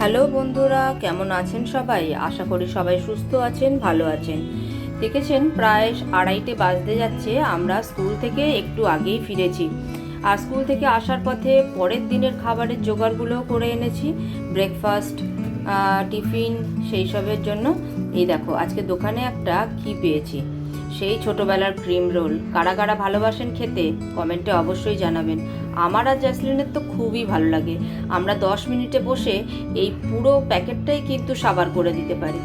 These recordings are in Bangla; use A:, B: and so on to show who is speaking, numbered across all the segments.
A: হ্যালো বন্ধুরা, কেমন আছেন সবাই? আশা করি সবাই সুস্থ আছেন, ভালো আছেন। দেখেছেন, প্রায় আড়াইটে বাজতে যাচ্ছে, আমরা স্কুল থেকে একটু আগেই ফিরেছি। আর স্কুল থেকে আসার পথে পরের দিনের খাবারের জোগাড়গুলোও করে এনেছি ব্রেকফাস্ট টিফিন সেই সবের জন্য। এই দেখো, আজকে দোকানে একটা কি পেয়েছি। সেই ছোটবেলার ক্রিম রোল। কারা কারা ভালোবাসেন খেতে, কমেন্টে অবশ্যই জানাবেন। আমার আর জ্যাসলিনের তো খুবই ভালো লাগে। আমরা দশ মিনিটে বসে এই পুরো প্যাকেটটাই কিন্তু সাবার করে দিতে পারি।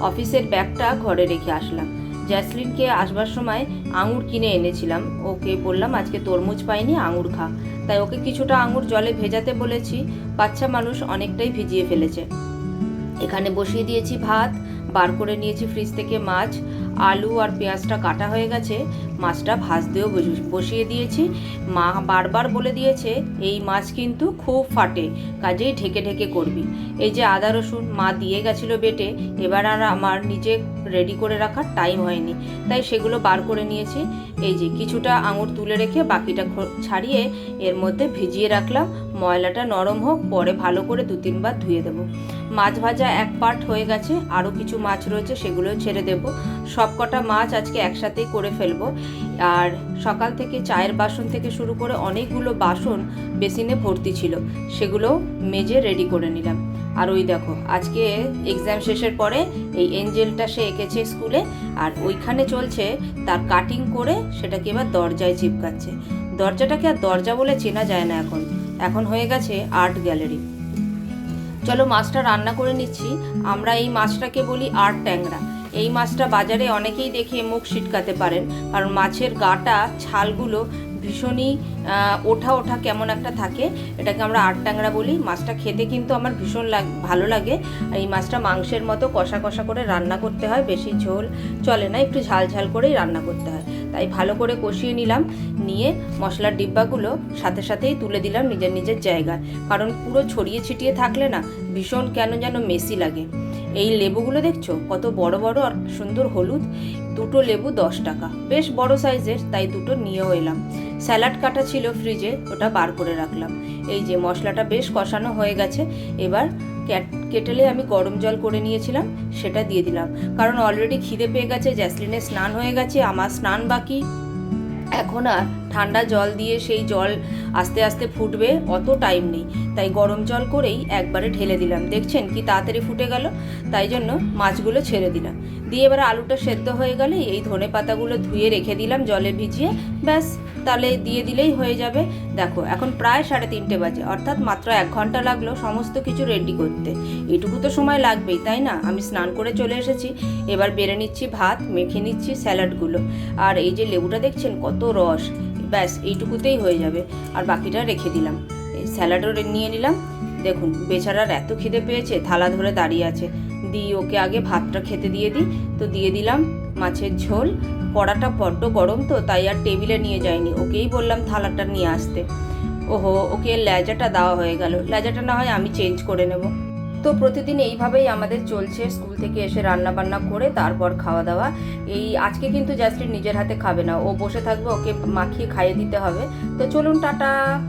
A: অফিসের ব্যাগটা ঘরে রেখে আসলাম। জ্যাসলিনকে আসবার সময় আঙুর কিনে এনেছিলাম। ওকে বললাম, আজকে তরমুজ পাইনি, আঙুর খা। তাই ওকে কিছুটা আঙুর জলে ভেজাতে বলেছি। বাচ্চা মানুষ অনেকটাই ভিজিয়ে ফেলেছে। এখানে বসিয়ে দিয়েছি ভাত বার করে নিয়েছি ফ্রিজ থেকে মাছ, আলু আর পেঁয়াজটা কাটা হয়ে গেছে। মাছটা ভাজতেও বসি- বসিয়ে দিয়েছি। মা বারবার বলে দিয়েছে, এই মাছ কিন্তু খুব ফাটে, কাজেই ঢেকে ঢেকে করবি। এই যে আদা রসুন মা দিয়ে গেছিল বেটে, এবার আর আমার নিজে রেডি করে রাখার টাইম হয়নি। তাই সেগুলো বার করে নিয়েছি। এই যে কিছুটা আঙুর তুলে রেখে বাকিটা ছাড়িয়ে এর মধ্যে ভিজিয়ে রাখলাম। ময়লাটা নরম হোক, পরে ভালো করে দু তিনবার ধুয়ে দেবো। মাছ ভাজা এক পার্ট হয়ে গেছে আরও কিছু মাছ রয়েছে সেগুলো ছেড়ে দেব। সব কটা মাছ আজকে একসাথেই করে ফেলব। আর সকাল থেকে চায়ের বাসন থেকে শুরু করে অনেকগুলো বাসন বেসিনে ভর্তি ছিল সেগুলো মেজে রেডি করে নিলাম। আর ওই দেখো, আজকে এক্সাম শেষের পরে এই এঞ্জেলটা সে এঁকেছে স্কুলে, আর ওইখানে চলছে তার কাটিং করে সেটাকে এবার দরজায় চিপকাচ্ছে। দরজাটাকে আর দরজা বলে চেনা যায় না এখন। এখন হয়ে গেছে আর্ট গ্যালারি চলো মাছটা রান্না করে নিচ্ছি। আমরা এই মাছটাকে বলি আর ট্যাংরা। এই মাছটা বাজারে অনেকেই দেখে মুখ ছিটকাতে পারেন, কারণ মাছের গাটা, ছালগুলো ভীষণই ওঠা ওঠা কেমন একটা থাকে। এটাকে আমরা আট ট্যাংরা বলি। মাছটা খেতে কিন্তু আমার ভীষণ ভালো লাগে। এই মাছটা মাংসের মতো কষা কষা করে রান্না করতে হয়। বেশি ঝোল চলে না, একটু ঝাল ঝাল করেই রান্না করতে হয়। তাই ভালো করে কষিয়ে নিলাম। নিয়ে মশলার ডিব্বাগুলো সাথে সাথেই তুলে দিলাম নিজের নিজের জায়গায়। কারণ পুরো ছড়িয়ে ছিটিয়ে থাকলে না, ভীষণ কেন যেন মেসি লাগে। এই লেবুগুলো দেখছ? কত বড় বড় আর সুন্দর হলুদ। দুটো লেবু দশ টাকা। বেশ বড় সাইজের, তাই দুটো নিয়েও এলাম। স্যালাড কাটা ছিল ফ্রিজে, ওটা বার করে রাখলাম। এই যে মশলাটা বেশ কষানো হয়ে গেছে, এবার কেটেলে আমি গরম জল করে নিয়েছিলাম, সেটা দিয়ে দিলাম। কারণ অলরেডি খিদে পেয়ে গেছে, জ্যাসলিনের স্নান হয়ে গেছে, আমার স্নান বাকি। এখন আর ঠান্ডা জল দিয়ে সেই জল আস্তে আস্তে ফুটবে, অত টাইম নেই। তাই গরম জল করেই একবারে ঢেলে দিলাম। দেখছেন কি তাড়াতাড়ি ফুটে গেল? তাই জন্য মাছগুলো ছেড়ে দিলাম। দিয়ে এবার আলুটা সেদ্ধ হয়ে গেলে এই ধনে পাতাগুলো ধুয়ে রেখে দিলাম জলে ভিজিয়ে। ব্যাস, তাহলে দিয়ে দিলেই হয়ে যাবে। দেখো, এখন প্রায় সাড়ে তিনটে বাজে। অর্থাৎ মাত্র এক ঘণ্টা লাগল সমস্ত কিছু রেডি করতে। এটুকু তো সময় লাগবেই, তাই না? আমি স্নান করে চলে এসেছি। এবার বেড়ে নিচ্ছি ভাত, মেখে নিচ্ছি স্যালাডগুলো। আর এই যে লেবুটা দেখছেন কত রস। ব্যাস, এইটুকুতেই হয়ে যাবে। আর বাকিটা রেখে দিলাম। এই স্যালাডও নিয়ে নিলাম। দেখুন, বেচারার এত খিদে পেয়েছে, থালা ধরে দাঁড়িয়ে আছে। দিই, ওকে আগে ভাতটা খেতে দিয়ে দিই। তো দিয়ে দিলাম মাছের ঝোল। কড়াটা বড্ড গরম তো, তাই আর টেবিলে নিয়ে যায়নি ওকেই বললাম থালাটা নিয়ে আসতে। ওহো, ওকে লেজাটা দেওয়া হয়ে গেল। লেজাটা না হয় আমি চেঞ্জ করে নেব। তো প্রতিদিন এইভাবেই আমাদের চলছে। স্কুল থেকে এসে রান্না বান্না করে তারপর খাওয়া দাওয়া। এই আজকে কিন্তু জাস্টিন নিজের হাতে খাবে না। ও বসে থাকবে, ওকে মাখিয়ে খাইয়ে দিতে হবে। তো চলুন, টাটা।